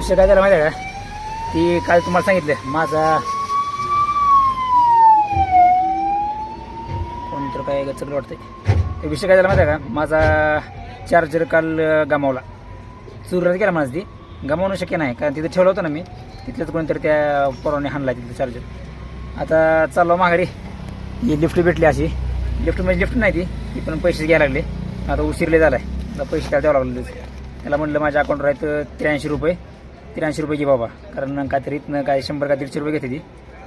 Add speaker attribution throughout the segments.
Speaker 1: विषय काय झाला माहिती आहे का? ती काल तुम्हाला सांगितलं माझा कोणतर काय गचकलं वाटतंय. ते विषय काय झाला माहिती आहे का? माझा चार्जर काल गमावला. चुरत गेला माझं ती. गमावणं शक्य नाही कारण तिथं ठेवलं होतं ना मी. तिथलंच कोणतरी त्या पोराने हाणला तिथलं चार्जर आता चाललो माघारी. ही लिफ्ट भेटली अशी. लिफ्ट म्हणजे लिफ्ट नाही ती. ती पण पैसे घ्यायला लागले. आता उशिरले झाला आहे आता पैसे त्याला द्यावं लागले त्याला म्हणलं माझ्या अकाउंटवर आहेत त्र्याऐंशी रुपये. त्र्याऐंशी रुपये घे बाबा. कारण काहीतरी इथनं काय शंभर का दीडशे रुपये घेते ती.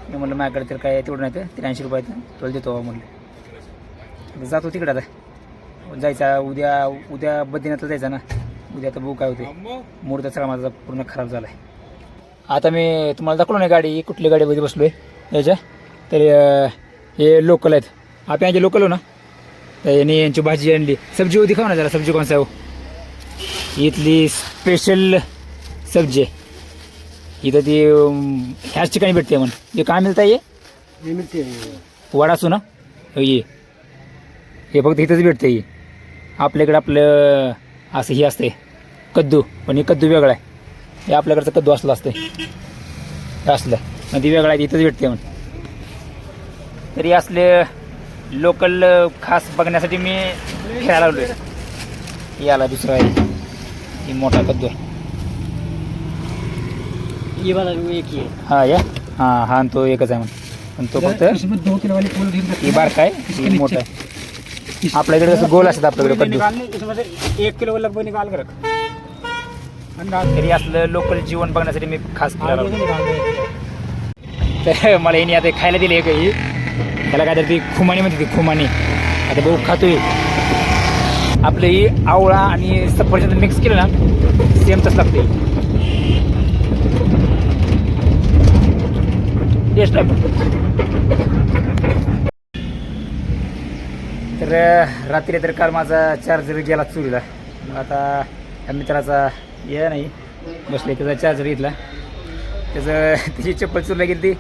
Speaker 1: मी म्हणलं माझ्याकडे तर काय तेवढं नाही तर त्र्याऐंशी रुपये तुला देतो बाबा म्हणलं. आता जातो तिकडे आता. जायचा उद्या उद्या बद्रीनाथला जायचा ना. उद्या आता बुक काय होते मूड तर सगळा माझा पूर्ण खराब झाला आहे आता मी तुम्हाला दाखवलो नाही गाडी कुठली गाडीमध्ये बसलो आहे याच्या. तर हे लोकल आहेत. आपण यांचे लोकल हो ना. तर यांनी यांची भाजी आणली. सब्जी होती खाऊ ना जरा सब्जी कोणसा हो? इथली स्पेशल सब्जी आहे इथं ती ह्याच ठिकाणी भेटते म्हण. जे काय मिळतं ये वडा असू ना हो ये. हे फक्त इथंच भेटतं हे. आपल्याकडे आपलं असं हे असते कद्दू. पण हे कद्दू वेगळा आहे. हे आपल्याकडचं कद्दू असलं असतं. हे असलं. मग ती वेगळा आहे इथंच भेटते म्हणून तरी असले लोकल खास बघण्यासाठी मी फिरायला लागलोय. हे आला दुसरा आहे. ही मोठा कद्दू आहे.
Speaker 2: ये वाला भी एक ही है।
Speaker 1: हा या? हां हा आणि तो एकच आहे म्हणून पण तो फक्त
Speaker 2: इसमें दो किलो वाली फूल ढील
Speaker 1: ही। बारका आहे ही? मोठा आहे आपल्याकडे कसं गोल असतात आपल्याकडे कद्दू
Speaker 2: निकालने इसमें से एक किलो लगभग निकाल के रख। अंदाज।
Speaker 1: तरी असलं लोकल जीवन बघण्यासाठी मी खास फिरायला तर मला यांनी आता खायला दिली आहे काही त्याला काय तर ती खुमानी म्हणते ती खुमानी। आता भाऊ खातोय आपलं ही आवळा आणि सफरचंद मिक्स केलं ना सेम तसं लागते बेस्ट आहे तर रात्री तर काल माझा चार्जर गेला चुरीला. मग आता या मित्राचा हे नाही. बसले त्याचा चार्जर घेतला. त्याचं त्याची चप्पल चुरला गेली ती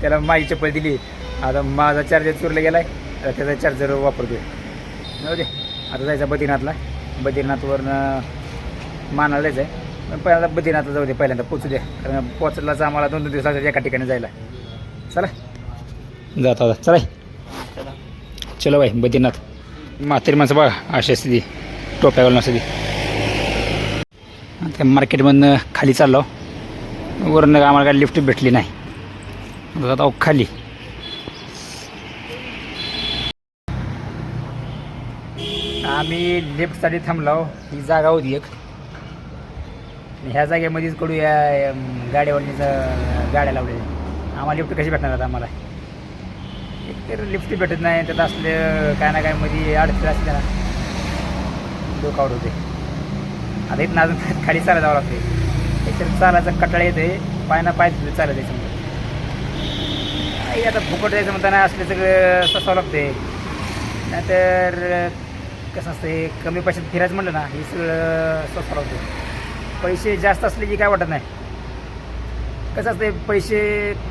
Speaker 1: त्याला माझी चप्पल दिली. आता माझा चार्जर चुरला गेला आहे त्याचा चार्जर वापरतोय. जाऊ दे. आता जायचं बद्रीनाथला. बद्रीनाथवरनं मानाला जायचं आहे पण पहिल्यांदा बद्रीनाथला जाऊ दे. पहिल्यांदा पोचू द्या कारण पोचलाच आम्हाला दोन दोन दिवस लागतात एका ठिकाणी जायला. चला. जाता जाता चला. चलो बाई बद्रीनाथ. म्हातारी माणसं बघा अशी असते ती. टोप्या घालून असते ती. त्या मार्केटमधनं खाली चाललो. वरून आम्हाला काय लिफ्ट भेटली नाही. आता आहो खाली. आम्ही लिफ्टसाठी थांबलो. ही जागा होती एक. ह्या जागेमध्येच कडू या गाड्यावरनीच गाड्या लावल्या आम्हाला लिफ्ट कशी भेटणार आता आम्हाला? एक तर लिफ्ट भेटत नाही त्यात असले काय ना काय मध्ये अडचण असते ना डोकावड होते आता इथं अजून खाली चालत जावं लागते त्याच्यात चालायचं कटाळा येते पाय ना पाय चालत आहे समजा आई आता फुकट जायचं म्हणताना असले सगळं ससावं लागते नाहीतर कसं असते कमी पैशात फिरायचं म्हणलं ना हे सगळं स्वस्त लागते पैसे जास्त असले की काय वाटत नाही. कसं असते पैसे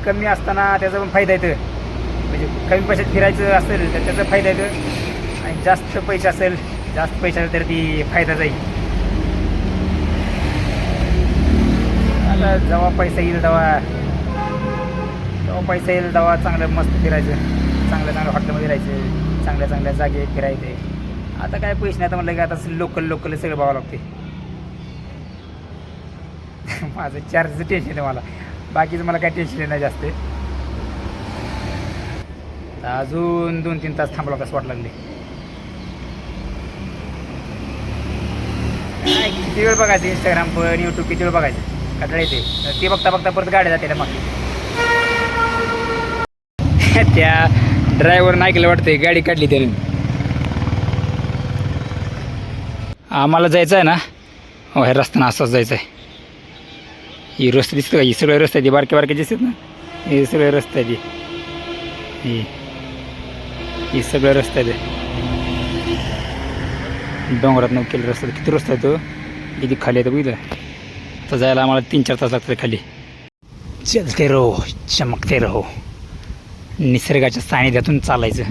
Speaker 1: कमी असताना त्याचा पण फायदा येतो म्हणजे कमी पैशात फिरायचं असेल तर त्याचा फायदा येतो आणि जास्त पैसे असेल जास्त पैसे असेल तर ती फायदा जाईल. आता जेव्हा पैसा येईल तेव्हा तेव्हा पैसा येईल तेव्हा चांगलं मस्त फिरायचं. चांगल्या चांगल्या हॉटेलमध्ये राहायचं. चांगल्या चांगल्या जागे फिरायचे. आता काय पैसे नाही तर म्हटलं की आता लोकल लोकल सगळं बघावं लागते माझं चार्जचं टेन्शन आहे मला. बाकीचं मला काय टेन्शन नाही जास्त अजून दोन तीन तास थांबला कसं वाटलं लागले. किती वेळ बघायचं इंस्टाग्राम पण यूट्यूब किती वेळ बघायचं? कटाळ येते तर ते बघता बघता परत गाड्या जाते ना मग. त्या ड्रायव्हरनं ऐकलं वाटतंय गाडी काढली त्याने. आम्हाला जायचं आहे ना? हो हे रस्त्यानं असंच जायचं आहे ही रस्ते दिसतं का ही सगळे रस्ते आहेत बारके बारके दिसतात ना हे सगळे रस्ते आहेत ही ही सगळे रस्ते आहेत डोंगरात न केले रस्ता किती रस्ता आहे तो किती खाली आहे बघितलं तर जायला आम्हाला तीन चार तास लागतात खाली चलते रहो चमकते रहो निसर्गाच्या सानिध्यातून चालायचं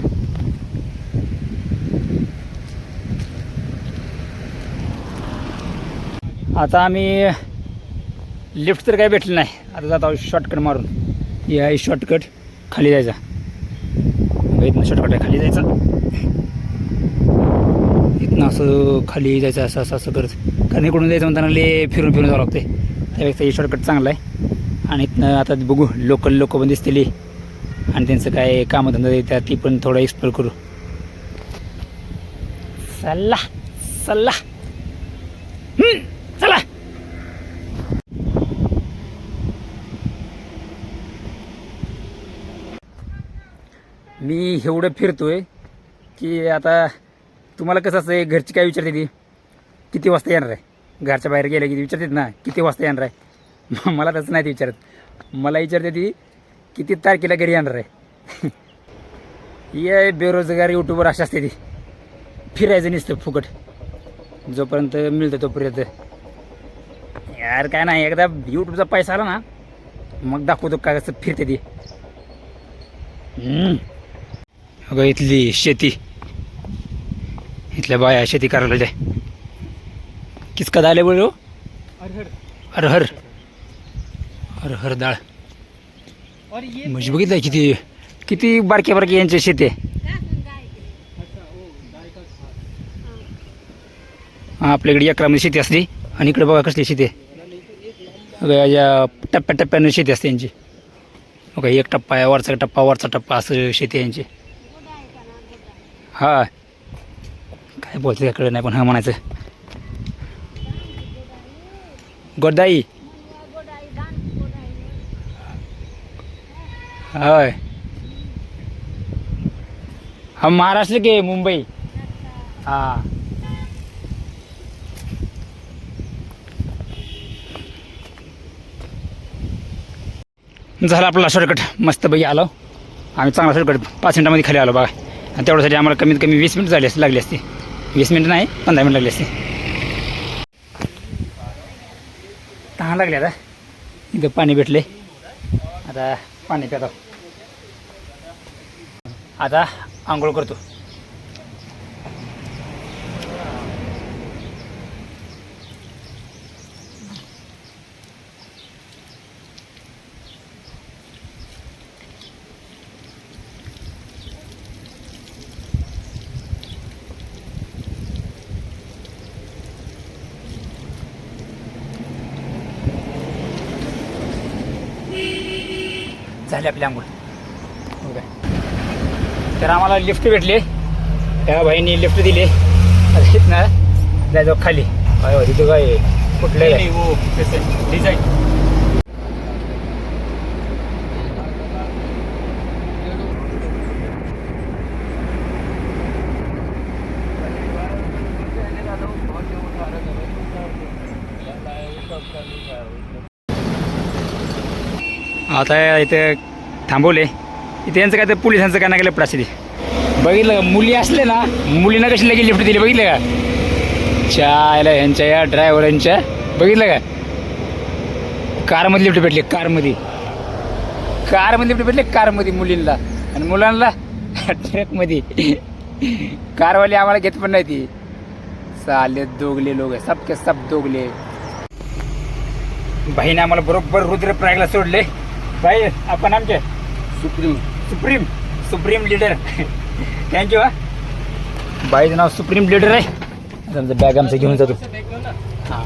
Speaker 1: आता आम्ही लिफ्ट तर काही भेटलं नाही. आता जात आहोत शॉर्टकट मारून. या शॉर्टकट खाली जायचा. इथनं शॉर्टकट आहे खाली जायचा. इथनं असं खाली जायचं असं असं असं करत. कारण इकडून जायचं म्हणताना ले फिरून फिरून जावं लागते त्यापेक्षा हे शॉर्टकट चांगलं आहे. आणि इथनं आता बघू लोकल लोक पण दिसतील. आणि त्यांचं काय कामधंदा देतात ती पण थोडं एक्सप्लोर करू. चला चला. चला. मी एवढं फिरतोय की आता तुम्हाला कसं असतं घरची काय विचारते ती? किती वाजता येणार आहे? घरच्या बाहेर गेलं की विचारतात ना किती वाजता येणार आहे? मला तसं नाही ते विचारत. मला विचारते ती किती तारखेला घरी येणार आहे? ये बेरोजगार यूट्यूबर अशी असते ती. फिरायचं नसतं फुकट. जोपर्यंत मिळतं तोपर्यंत. यार काय नाही एकदा यूट्यूबचा पैसा आला ना मग दाखवतो काय कसं फिरते ती. हम्म. अगं इथली शेती. इथल्या बाया शेती करायला जाय किसका दाले बोलो अरहर. अरहर. डाळ. म्हणजे बघितलं किती किती बारक्या बारक्या यांच्या शेती आहे. हा, आपल्याकडे एकरामध्ये शेती असते आणि इकडे बघा कसली शेती आहे. बघा, या टप्प्याटप्प्यानं शेती असते यांची. बघा एक टप्पा आहे वरचा टप्पा वरचा टप्पा असं शेती आहे यांची. हा काय बोलते त्याकडे नाही पण हा म्हणायचं. गोदाई होय. हा महाराष्ट्र के मुंबई. हा. झाला आपला शॉर्टकट. मस्तपैकी आलो. आम्ही चांगला शॉर्टकट पाच मिनिटामध्ये खाली आलो बघा. आणि तेवढ्यासाठी आम्हाला कमीत कमी वीस मिनिट झाली असते लागली असते. वीस मिनिट नाही पंधरा मिनिट लागली असते. तहान लागले आता. इथं पाणी भेटले आता पाणी पितो आता आंघोळ करतो. झाले आपली आंघोळ. हो काय तर आम्हाला लिफ्ट भेटले. त्या भाईनी लिफ्ट दिले. आता जायचं खाली. काय तिथं काय कुठलं
Speaker 2: डिझाईन
Speaker 1: आता इथे थांबवले. इथे यांचं काय तर पोलिसांचं काय नाही गेलं असते बघितलं का? मुली असले ना मुलींना कशी लगेच लिफ्ट दिली? बघितलं का? चायला यांच्या या ड्रायव्हरांच्या बघितलं का? कारमध्ये लिफ्ट भेटली कारमध्ये. कारमध्ये लिफ्ट भेटली कारमध्ये मुलींना आणि मुलांना ट्रकमध्ये कारवाले आम्हाला घेत पण नाही ती. चालले दोगले लोक सबके सब दोगले बहीण आम्हाला बरोबर रुद्रप्रयागला सोडले. भाई आपण आमचे
Speaker 2: supreme.
Speaker 1: Supreme supreme leader. Thank you हा. बाईचं नाव सुप्रीम लीडर आहे. आमचं बॅग आमचं घेऊन जातो. हां.